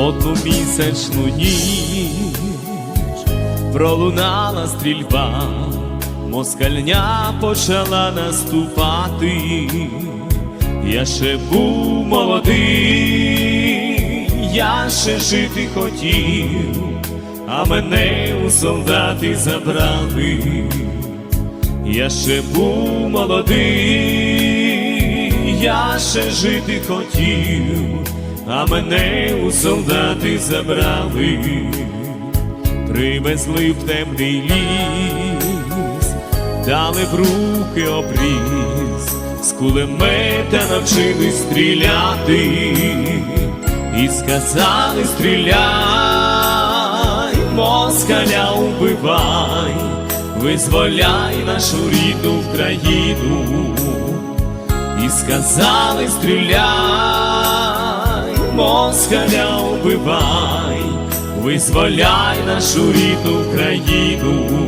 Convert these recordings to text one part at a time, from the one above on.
холодну місячну ніч пролунала стрільба, москальня почала наступати, я ще був молодий, я ще жити хотів, а мене у солдати забрали. Я ще був молодий, я ще жити хотів, а мене у солдати забрали, привезли в темний ліс, дали в руки обріз, з кулемета навчили стріляти, і сказали стріляй, москаля убивай визволяй нашу рідну країну, і сказали стріляй, москаля убивай, визволяй нашу рідну країну.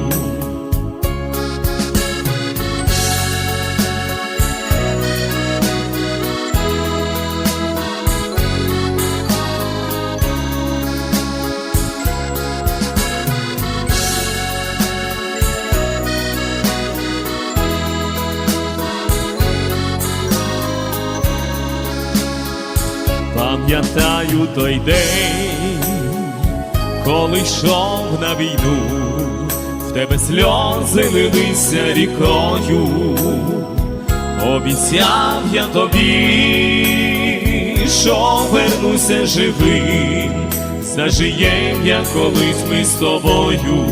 Пам'ятаю той день, коли йшов на війну, в тебе сльози лилися рікою, обіцяв я тобі, що вернуся живим, зажиєм я колись ми з тобою,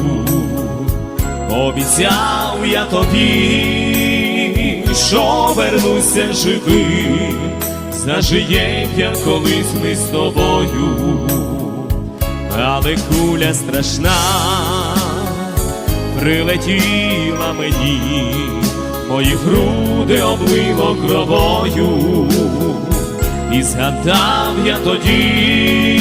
обіцяв я тобі, що вернуся живим зажиєм я колись ми з тобою, але куля страшна. Прилетіла мені, мої груди облило кровою, і згадав я тоді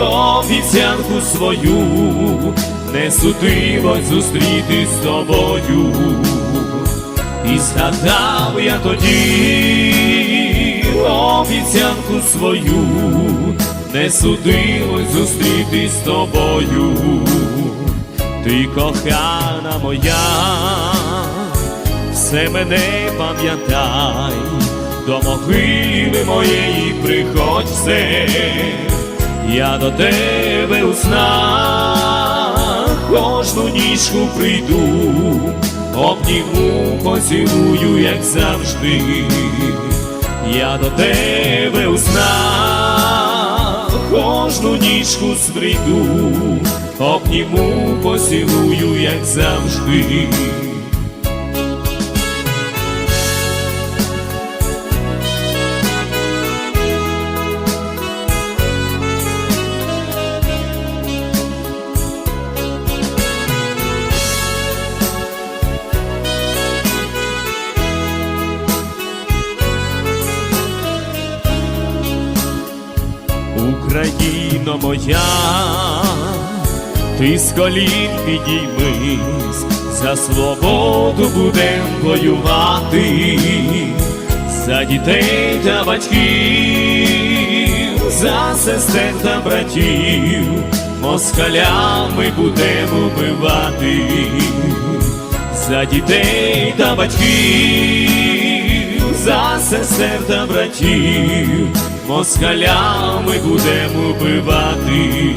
обіцянку свою, не судилось зустріти з тобою, і згадав я тоді обіцянку свою, не судилось зустріти з тобою, ти кохана моя, все мене пам'ятай, до могили моєї приходь все, я до тебе у снах кожну ніжку прийду, обніму, поцілую, як завжди я до тебе у снах кожну нічку сприйду, обніму, поцілую, як завжди. Україно моя, ти з колін підіймись, за свободу будем воювати, за дітей та батьків, за сестер та братів, москалями будемо вбивати, за дітей та батьків, та братів москалями будемо вбивати.